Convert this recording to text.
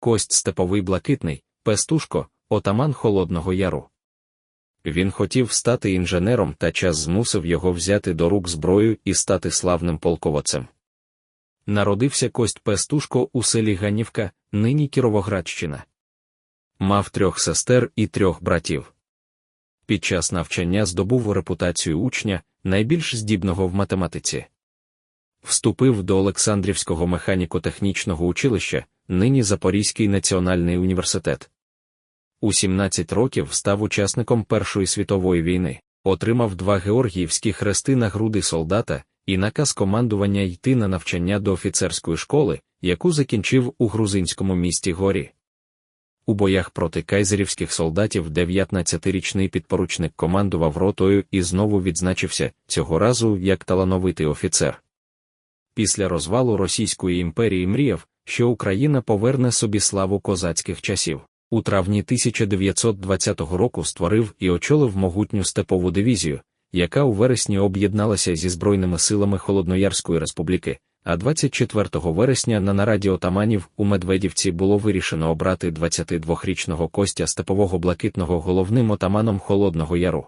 кость степовий блакитний, пестушко, отаман Холодного Яру. Він хотів стати інженером та час змусив його взяти до рук зброю і стати славним полководцем. Народився кость Пестушко у селі Ганівка, нині Кіровоградщина. Мав трьох сестер і трьох братів. Під час навчання здобув репутацію учня, найбільш здібного в математиці. Вступив до Олександрівського механіко-технічного училища, нині Запорізький національний університет. У 17 років став учасником Першої світової війни, отримав два георгіївські хрести на груди солдата і наказ командування йти на навчання до офіцерської школи, яку закінчив у грузинському місті Горі. У боях проти кайзерівських солдатів 19-річний підпоручник командував ротою і знову відзначився цього разу як талановитий офіцер. Після розвалу Російської імперії мріяв, що Україна поверне собі славу козацьких часів. У травні 1920 року створив і очолив могутню степову дивізію, яка у вересні об'єдналася зі Збройними силами Холодноярської республіки, а 24 вересня на нараді отаманів у Медведівці було вирішено обрати 22-річного Костя Степового Блакитного головним отаманом Холодного Яру.